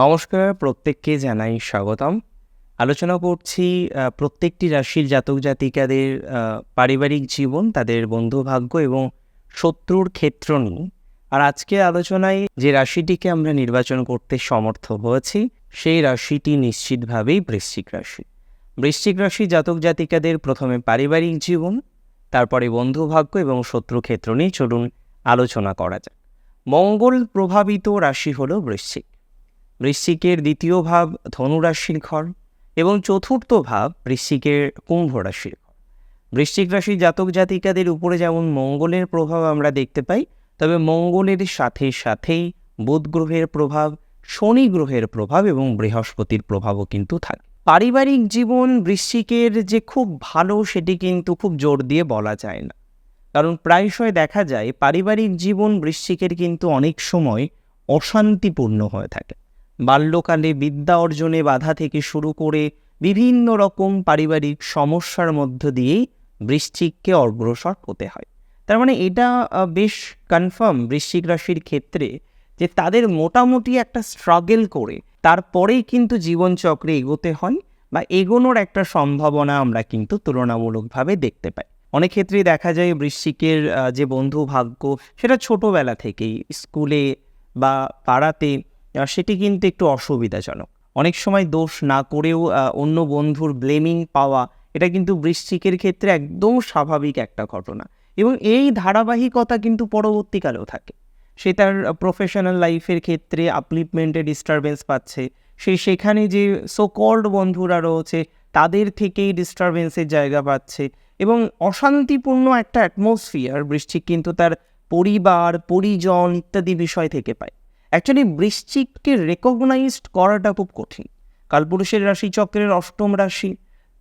নমস্কার, প্রত্যেককে জানাই স্বাগতম। আলোচনা করছি প্রত্যেকটি রাশির জাতক জাতিকাদের পারিবারিক জীবন, তাদের বন্ধুভাগ্য এবং শত্রুর ক্ষেত্র নিয়ে। আর আজকে আলোচনায় যে রাশিটিকে আমরা নির্বাচন করতে সমর্থ হয়েছি, সেই রাশিটি নিশ্চিতভাবেই বৃশ্চিক রাশি। বৃশ্চিক রাশি জাতক জাতিকাদের প্রথমে পারিবারিক জীবন, তারপরে বন্ধুভাগ্য এবং শত্রু ক্ষেত্র নিয়ে চলুন আলোচনা করা যাক। মঙ্গল প্রভাবিত রাশি হলো বৃশ্চিক। বৃশ্চিকের দ্বিতীয় ভাব ধনুরাশির ঘর এবং চতুর্থ ভাব বৃশ্চিকের কুম্ভ রাশির বৃশ্চিক রাশির জাতক জাতিকাদের উপরে যেমন মঙ্গলের প্রভাব আমরা দেখতে পাই, তবে মঙ্গলের সাথে সাথেই বুধ গ্রহের প্রভাব, শনি গ্রহের প্রভাব এবং বৃহস্পতির প্রভাবও কিন্তু থাকে। পারিবারিক জীবন বৃশ্চিকের যে খুব ভালো সেটি কিন্তু খুব জোর দিয়ে বলা যায় না। কারণ প্রায়শই দেখা যায় পারিবারিক জীবন বৃশ্চিকের কিন্তু অনেক সময় অশান্তিপূর্ণ হয়ে থাকে। বাল্যকালে বিদ্যা অর্জনে বাধা থেকে শুরু করে বিভিন্ন রকম পারিবারিক সমস্যার মধ্য দিয়েই বৃশ্চিককে অগ্রসর হতে হয়। তার মানে এটা বেশ কনফার্ম বৃশ্চিক রাশির ক্ষেত্রে যে তাদের মোটামুটি একটা স্ট্রাগল করে। তারপরেই কিন্তু জীবনচক্রে এগোতে হয় বা এগোনোর একটা সম্ভাবনা আমরা কিন্তু তুলনামূলকভাবে দেখতে পাই। অনেক ক্ষেত্রেই দেখা যায় বৃশ্চিকের যে বন্ধু ভাগ্য সেটা ছোটোবেলা থেকেই স্কুলে বা পাড়াতে সেটি কিন্তু একটু অসুবিধাজনক। অনেক সময় দোষ না করেও অন্য বন্ধুর ব্লেমিং পাওয়া, এটা কিন্তু বৃশ্চিকের ক্ষেত্রে একদম স্বাভাবিক একটা ঘটনা। এবং এই ধারাবাহিকতা কিন্তু পরবর্তীকালেও থাকে। সে তার প্রফেশনাল লাইফের ক্ষেত্রে আপলিপমেন্টে ডিস্টারবেন্স পাচ্ছে। সে সেখানে যে সোকল্ড বন্ধুরা রয়েছে, তাদের থেকেই ডিস্টারবেন্সের জায়গা পাচ্ছে। এবং অশান্তিপূর্ণ একটা অ্যাটমসফিয়ার বৃশ্চিক কিন্তু তার পরিবার, পরিজন ইত্যাদি বিষয় থেকে পায়। অ্যাকচুয়ালি বৃশ্চিককে রেকগনাইজড করাটা খুব কঠিন। কালপুরুষের রাশিচক্রের অষ্টম রাশি,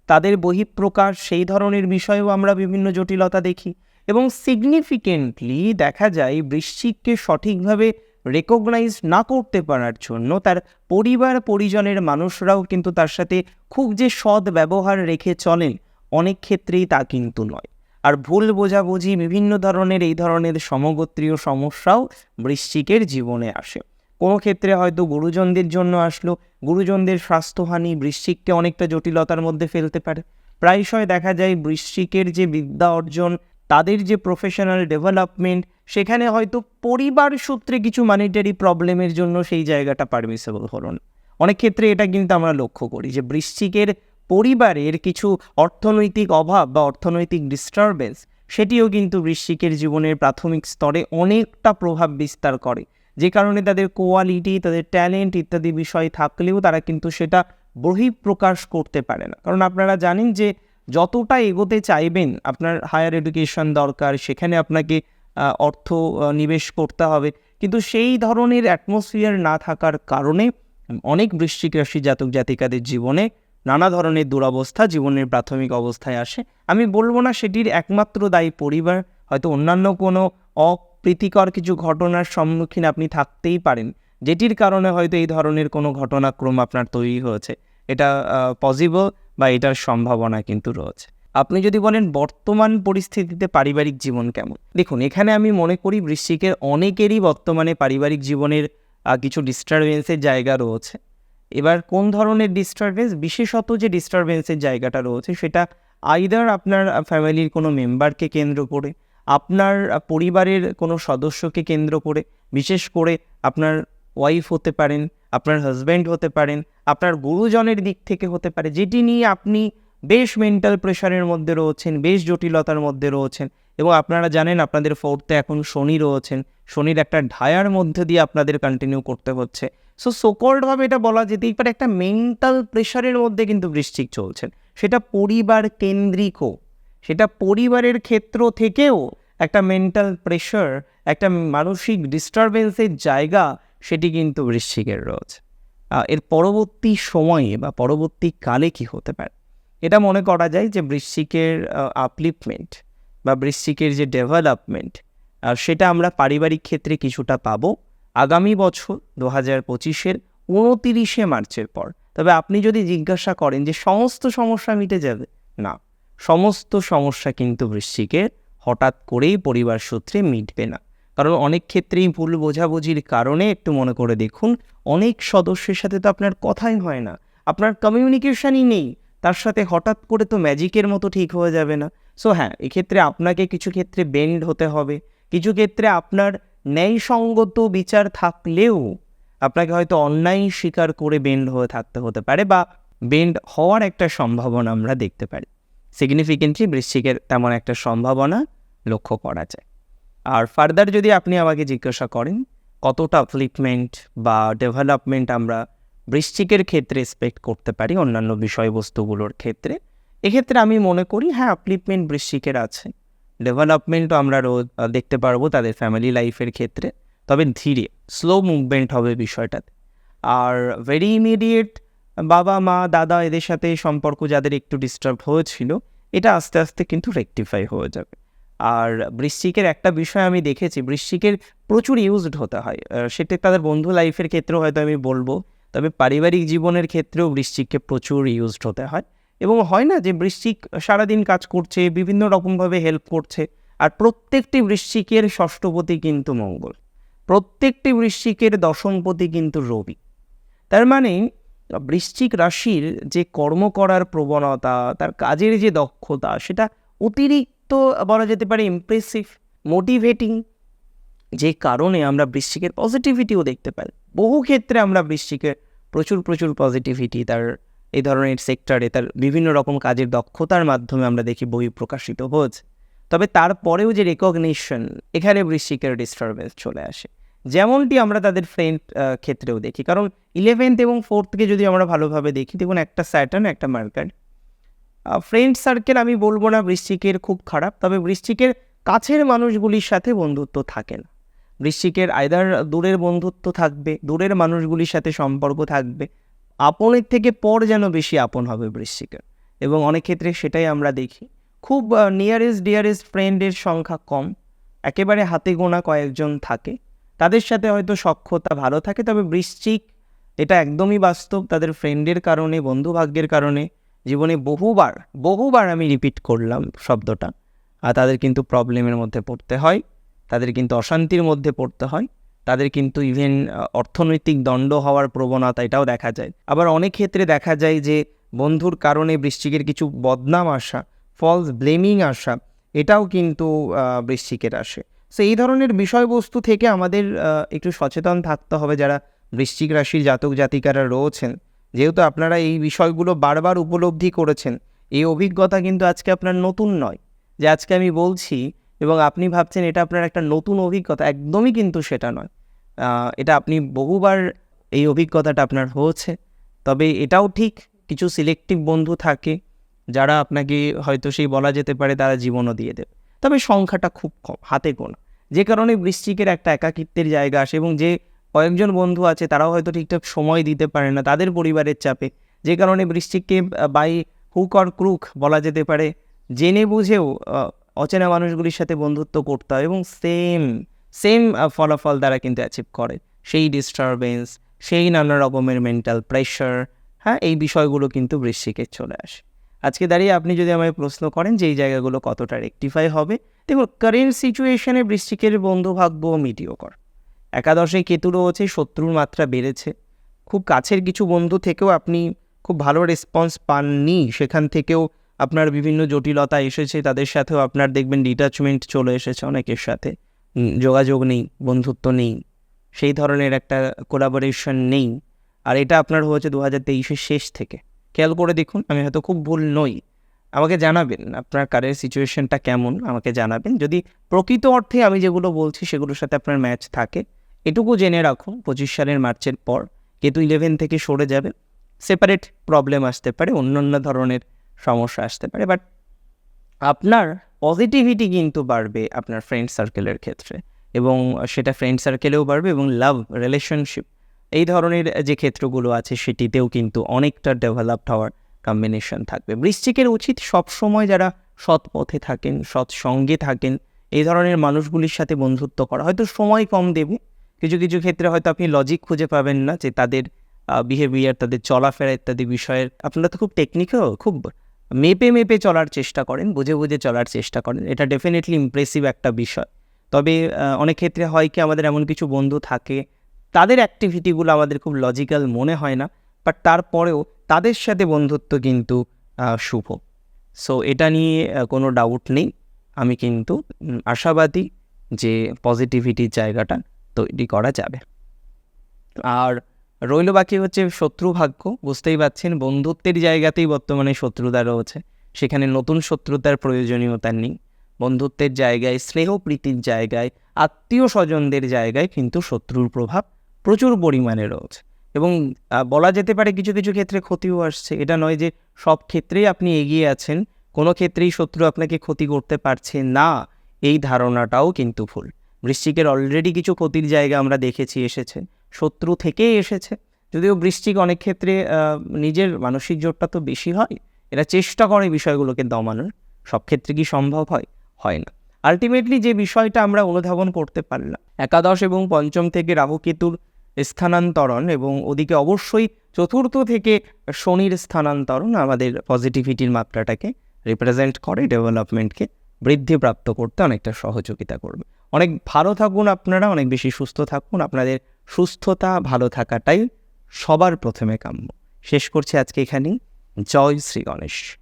তাদের বহিঃপ্রকাশ, সেই ধরনের বিষয়েও আমরা বিভিন্ন জটিলতা দেখি। এবং সিগনিফিকেন্টলি দেখা যায়, বৃশ্চিককে সঠিকভাবে রেকগনাইজ না করতে পারার জন্য তার পরিবার, পরিজনের মানুষরাও কিন্তু তার সাথে খুব যে সৎ ব্যবহার রেখে চলেন, অনেক ক্ষেত্রেই তা কিন্তু নয়। আর ভুল বোঝাবুঝি বিভিন্ন ধরনের, এই ধরনের সমগোত্রীয় সমস্যাও বৃশ্চিকের জীবনে আসে। কোনো ক্ষেত্রে হয়তো গুরুজনদের জন্য আসলো, গুরুজনদের স্বাস্থ্যহানি বৃশ্চিককে অনেকটা জটিলতার মধ্যে ফেলতে পারে। প্রায়শই দেখা যায় বৃশ্চিকের যে বিদ্যা অর্জন, তাদের যে প্রফেশনাল ডেভেলপমেন্ট সেখানে হয়তো পরিবার সূত্রে কিছু মানিটারি প্রবলেমের জন্য সেই জায়গাটা পারমিসেবল হলো অনেক ক্ষেত্রে এটা কিন্তু আমরা লক্ষ্য করি যে বৃশ্চিকের পরিবারের কিছু অর্থনৈতিক অভাব বা অর্থনৈতিক ডিস্টারবেন্স সেটিও কিন্তু বৃশ্চিকের জীবনের প্রাথমিক স্তরে অনেকটা প্রভাব বিস্তার করে। যে কারণে তাদের কোয়ালিটি তাদের ট্যালেন্ট ইত্যাদি বিষয় থাকলেও তারা কিন্তু সেটা বহিঃপ্রকাশ করতে পারে না। কারণ আপনারা জানেন যে যতটা এগোতে চাইবেন, আপনার হায়ার এডুকেশন দরকার, সেখানে আপনাকে অর্থ নিবেশ করতে হবে। কিন্তু সেই ধরনের অ্যাটমসফিয়ার না থাকার কারণে অনেক বৃশ্চিক রাশি জাতক জাতিকাদের জীবনে নানা ধরনের দুরবস্থা জীবনের প্রাথমিক অবস্থায় আসে। আমি বলব না সেটির একমাত্র দায়ী পরিবার, হয়তো অন্যান্য কোনো অপ্রীতিকর কিছু ঘটনার সম্মুখীন আপনি থাকতেই পারেন। যেটির কারণে হয়তো এই ধরনের কোনো ঘটনাক্রম আপনার তৈরি হয়েছে। এটা পসিবল বা এটার সম্ভাবনা কিন্তু রয়েছে। আপনি যদি বলেন বর্তমান পরিস্থিতিতে পারিবারিক জীবন কেমন? দেখুন, এখানে আমি মনে করি বৃশ্চিকের অনেকেরই বর্তমানে পারিবারিক জীবনের কিছু ডিস্টারবেন্সের জায়গা রয়েছে। এবার কোন ধরনের ডিস্টারবেন্স বিশেষত যে ডিস্টারবেন্সের জায়গাটা রয়েছে, সেটা আইদার আপনার ফ্যামিলির কোনো মেম্বারকে কেন্দ্র করে, আপনার পরিবারের কোনো সদস্যকে কেন্দ্র করে, বিশেষ করে আপনার ওয়াইফ হতে পারেন, আপনার হাজব্যান্ড হতে পারেন, আপনার গুরুজনের দিক থেকে হতে পারে, যেটি নিয়ে আপনি বেশ মেন্টাল প্রেশারের মধ্যে রয়েছেন, বেশ জটিলতার মধ্যে রয়েছেন, এবং আপনারা জানেন আপনাদের ফোর্থে এখন শনি রয়েছেন, শনির একটা ঢায়ার মধ্যে দিয়ে আপনাদের কন্টিনিউ করতে হচ্ছে। সো সোকল্ডভাবে এটা বলা যেতেই পারে একটা মেন্টাল প্রেশারের মধ্যে কিন্তু বৃশ্চিক চলছেন সেটা পরিবার কেন্দ্রিকও সেটা পরিবারের ক্ষেত্র থেকেও একটা মেন্টাল প্রেশার একটা মানসিক ডিস্টারবেন্সের জায়গা সেটি কিন্তু বৃশ্চিকের রয়েছে এর পরবর্তী সময়ে বা পরবর্তী কালে কি হতে পারে? এটা মনে করা যায় যে বৃশ্চিকের আপলিপমেন্ট বা বৃশ্চিকের যে ডেভেলপমেন্ট সেটা আমরা পারিবারিক ক্ষেত্রে কিছুটা পাবো। আগামী বছর দু হাজার পঁচিশের উনতিরিশে মার্চের পর। তবে আপনি যদি জিজ্ঞাসা করেন যে সমস্ত সমস্যা মিটে যাবে, না। সমস্ত সমস্যা কিন্তু বৃশ্চিকের হঠাৎ করেই পরিবার সূত্রে মিটবে না। কারণ অনেক ক্ষেত্রেই ভুল বোঝাবুঝির কারণে একটু মনে করে দেখুন, অনেক সদস্যের সাথে তো আপনার কথাই হয় না। আপনার কমিউনিকেশনই নেই। তার সাথে হঠাৎ করে তো ম্যাজিকের মতো ঠিক হয়ে যাবে না। সো হ্যাঁ এক্ষেত্রে আপনাকে কিছু ক্ষেত্রে বেন্ড হতে হবে। কিছু ক্ষেত্রে আপনার ন্যায়সঙ্গত বিচার থাকলেও আপনাকে হয়তো অন্যায় স্বীকার করে বেন্ড হয়ে থাকতে হতে পারে বা বেন্ড হওয়ার একটা সম্ভাবনা আমরা দেখতে পারি। সিগনিফিকেন্টলি বৃশ্চিকের তেমন একটা সম্ভাবনা লক্ষ্য করা যায়। আর ফার্দার যদি আপনি আমাকে জিজ্ঞাসা করেন, কতটা আপলিপমেন্ট বা ডেভেলপমেন্ট আমরা বৃশ্চিকের ক্ষেত্রে এক্সপেক্ট করতে পারি অন্যান্য বিষয়বস্তুগুলোর ক্ষেত্রে, এক্ষেত্রে আমি মনে করি হ্যাঁ আপলিপমেন্ট বৃশ্চিকের আছে। ডেভেলপমেন্টও আমরা রোজ দেখতে পারব তাদের ফ্যামিলি লাইফের ক্ষেত্রে। তবে ধীরে স্লো মুভমেন্ট হবে বিষয়টাতে। আর ভেরি ইমিডিয়েট বাবা, মা, দাদা এদের সাথে সম্পর্ক যাদের একটু ডিস্টার্ব হয়েছিল, এটা আস্তে আস্তে কিন্তু রেকটিফাই হয়ে যাবে। আর বৃশ্চিকের একটা বিষয় আমি দেখেছি, বৃশ্চিকের প্রচুর ইউজড হতে হয়। সেটা তাদের বন্ধু লাইফের ক্ষেত্রেও হয়তো আমি বলব, তবে পারিবারিক জীবনের ক্ষেত্রেও বৃশ্চিককে প্রচুর ইউজড হতে হয়। এবং হয় না যে বৃশ্চিক সারাদিন কাজ করছে, বিভিন্ন রকমভাবে হেল্প করছে। আর প্রত্যেকটি বৃশ্চিকের ষষ্ঠপতি কিন্তু মঙ্গল। প্রত্যেকটি বৃশ্চিকের দশমপতি কিন্তু রবি। তার মানে বৃশ্চিক রাশির যে কর্ম করার প্রবণতা, তার কাজের যে দক্ষতা, সেটা অতিরিক্ত বলা যেতে পারে ইমপ্রেসিভ মোটিভেটিং যে কারণে আমরা বৃশ্চিকের পজিটিভিটিও দেখতে পাই। বহু ক্ষেত্রে আমরা বৃশ্চিকের প্রচুর প্রচুর পজিটিভিটি তার এই ধরনের সেক্টরে তার বিভিন্ন রকম কাজের দক্ষতার মাধ্যমে আমরা দেখি বই প্রকাশিত হচ্ছে তবে তারপরেও যে রেকগনিশন এখানে বৃশ্চিকের ডিস্টারবেন্স চলে আসে। যেমনটি আমরা তাদের ফ্রেন্ড ক্ষেত্রেও দেখি। কারণ ইলেভেন্থ এবং ফোর্থকে যদি আমরা ভালোভাবে দেখি, দেখুন একটা স্যাটার্ন একটা মার্কার ফ্রেন্ড সার্কেল আমি বলব না বৃশ্চিকের খুব খারাপ, তবে বৃশ্চিকের কাছের মানুষগুলির সাথে বন্ধুত্ব থাকে না। বৃশ্চিকের আয়দার দূরের বন্ধুত্ব থাকবে, দূরের মানুষগুলির সাথে সম্পর্ক থাকবে। আপনের থেকে পর যেন বেশি আপন হবে বৃশ্চিকের। এবং অনেক ক্ষেত্রে সেটাই আমরা দেখি। খুব নিয়ারেস্ট ডিয়ারেস্ট ফ্রেন্ডের সংখ্যা কম। একেবারে হাতে গোনা কয়েকজন থাকে। তাদের সাথে হয়তো সক্ষতা ভালো থাকে, তবে বৃশ্চিক এটা একদমই বাস্তব। তাদের ফ্রেন্ডের কারণে, বন্ধু ভাগ্যের কারণে জীবনে বহুবার বহুবার আমি রিপিট করলাম শব্দটা। আর তাদের কিন্তু প্রবলেমের মধ্যে পড়তে হয়। তাদের কিন্তু অশান্তির মধ্যে পড়তে হয়। তাদের কিন্তু ইভেন অর্থনৈতিক দণ্ড হওয়ার প্রবণতা এটাও দেখা যায়। আবার অনেক ক্ষেত্রে দেখা যায় যে, বন্ধুর কারণে বৃশ্চিকের কিছু বদনাম আসা ফলস ব্লেমিং আসা, এটাও কিন্তু বৃশ্চিকের আসে। সো এই ধরনের বিষয়বস্তু থেকে আমাদের একটু সচেতন থাকতে হবে যারা বৃশ্চিক রাশির জাতক জাতিকারা রয়েছেন। যেহেতু আপনারা এই বিষয়গুলো বারবার উপলব্ধি করেছেন, এই অভিজ্ঞতা কিন্তু আজকে আপনার নতুন নয়। যে আজকে আমি বলছি এবং আপনি ভাবছেন এটা আপনার একটা নতুন অভিজ্ঞতা, একদমই কিন্তু সেটা নয়। এটা আপনি বহুবার এই অভিজ্ঞতাটা আপনার হয়েছে। তবে এটাও ঠিক, কিছু সিলেক্টিভ বন্ধু থাকে যারা আপনাকে হয়তো সেই বলা যেতে পারে তারা জীবনও দিয়ে দেবে। তবে সংখ্যাটা খুব কম, হাতে গোনা। যে কারণে বৃশ্চিকের একটা একাকিত্বের জায়গা আসে এবং যে কয়েকজন বন্ধু আছে তারাও হয়তো ঠিকঠাক সময় দিতে পারে না তাদের পরিবারের চাপে। যে কারণে বৃশ্চিককে বাই হুক অর ক্রুক বলা যেতে পারে। জেনে বুঝেও অচেনা মানুষগুলির সাথে বন্ধুত্ব করতে হয় এবং সেম সেম ফলাফল তারা কিন্তু অ্যাচিভ করে। সেই ডিস্টারবেন্স সেই নানা রকমের মেন্টাল প্রেশার হ্যাঁ এই বিষয়গুলো কিন্তু বৃশ্চিকের চলে আসে। আজকে দাঁড়িয়ে আপনি যদি আমায় প্রশ্ন করেন যে এই জায়গাগুলো কতটা রেকটিফাই হবে, দেখুন কারেন্ট সিচুয়েশনে বৃশ্চিকের বন্ধু ভাগ্য মিডিওকর একাদশে কেতু রয়েছে, শত্রুর মাত্রা বেড়েছে। খুব কাছের কিছু বন্ধু থেকেও আপনি খুব ভালো রেসপন্স পাননি, সেখান থেকেও আপনার বিভিন্ন জটিলতা এসেছে, তাদের সাথেও আপনার দেখবেন ডিটাচমেন্ট চলে এসেছে অনেকের সাথে। যোগাযোগ নেই, বন্ধুত্ব নেই, সেই ধরনের একটা কোলাবোরেশন নেই। আর এটা আপনার হয়েছে দু হাজার তেইশের শেষ থেকে। খেয়াল করে দেখুন, আমি হয়তো খুব ভুল নই। আমাকে জানাবেন আপনার কারের সিচুয়েশনটা কেমন, আমাকে জানাবেন। যদি প্রকৃত অর্থে আমি যেগুলো বলছি, সেগুলোর সাথে আপনার ম্যাচ থাকে, এটুকু জেনে রাখুন, পঁচিশ সালের মার্চের পর কেতু ইলেভেন থেকে সরে যাবে সেপারেট প্রবলেম আসতে পারে অন্য অন্য ধরনের সমস্যা আসতে পারে বাট আপনার পজিটিভিটি কিন্তু বাড়বে আপনার ফ্রেন্ড সার্কেলের ক্ষেত্রে এবং সেটা ফ্রেন্ড সার্কেলেও বাড়বে এবং লাভ রিলেশনশিপ এই ধরনের যে ক্ষেত্রগুলো আছে সেটিতেও কিন্তু অনেকটা ডেভেলপড হওয়ার কম্বিনেশন থাকবে। বৃশ্চিকের উচিত সবসময় যারা সৎ পথে থাকেন, সৎ সঙ্গে থাকেন, এই ধরনের মানুষগুলির সাথে বন্ধুত্ব করা। হয়তো সময় কম দেবে, কিছু কিছু ক্ষেত্রে হয়তো আপনি লজিক খুঁজে পাবেন না যে তাদের বিহেভিয়ার তাদের চলাফেরা ইত্যাদি বিষয়ের। আপনারা তো খুব টেকনিক্যাল খুব মেপে মেপে চলার চেষ্টা করেন, বুঝে বুঝে চলার চেষ্টা করেন। এটা ডেফিনেটলি ইমপ্রেসিভ একটা বিষয়। তবে অনেক ক্ষেত্রে হয় কি, আমাদের এমন কিছু বন্ধু থাকে, তাদের অ্যাক্টিভিটিগুলো আমাদের খুব লজিক্যাল মনে হয় না বাট তারপরেও তাদের সাথে বন্ধুত্ব কিন্তু শুভ। সো এটা নিয়ে কোনো ডাউট নেই। আমি কিন্তু আশাবাদী যে পজিটিভিটির জায়গাটা তৈরি করা যাবে। আর রইল বাকি হচ্ছে শত্রু ভাগ্য, বুঝতেই পারছেন বন্ধুত্বের জায়গাতেই বর্তমানে শত্রুতা রয়েছে। সেখানে নতুন শত্রুতার প্রয়োজনীয়তা নেই। বন্ধুত্বের জায়গায়, স্নেহ প্রীতির জায়গায়, আত্মীয় স্বজনদের জায়গায় কিন্তু শত্রুর প্রভাব প্রচুর পরিমাণে রয়েছে। এবং বলা যেতে পারে কিছু কিছু ক্ষেত্রে ক্ষতিও আসছে। এটা নয় যে সব ক্ষেত্রেই আপনি এগিয়ে আছেন, কোনো ক্ষেত্রেই শত্রু আপনাকে ক্ষতি করতে পারছে না। এই ধারণাটাও কিন্তু ভুল। বৃশ্চিকের অলরেডি কিছু ক্ষতির জায়গা আমরা দেখেছি, এসেছে। শত্রু থেকেই এসেছে। যদিও বৃশ্চিক অনেক ক্ষেত্রে নিজের মানসিক জোরটা তো বেশি হয়, এরা চেষ্টা করে বিষয়গুলোকে দমানোর, সব ক্ষেত্রে কি সম্ভব হয়? হয় না। আলটিমেটলি যে বিষয়টা আমরা অনুধাবন করতে পারলাম, একাদশ এবং পঞ্চম থেকে রাহুকেতুর স্থানান্তরণ এবং ওদিকে অবশ্যই চতুর্থ থেকে শনির স্থানান্তরণ আমাদের পজিটিভিটির মাত্রাটাকে রিপ্রেজেন্ট করে ডেভেলপমেন্টকে বৃদ্ধিপ্রাপ্ত করতে অনেকটা সহযোগিতা করবে। অনেক ভালো থাকুন আপনারা, অনেক বেশি সুস্থ থাকুন। আপনাদের সুস্থতা ভালো থাকাটাই সবার প্রথমে কাম্য। শেষ করছি আজকে এখানেই। জয় শ্রী গণেশ।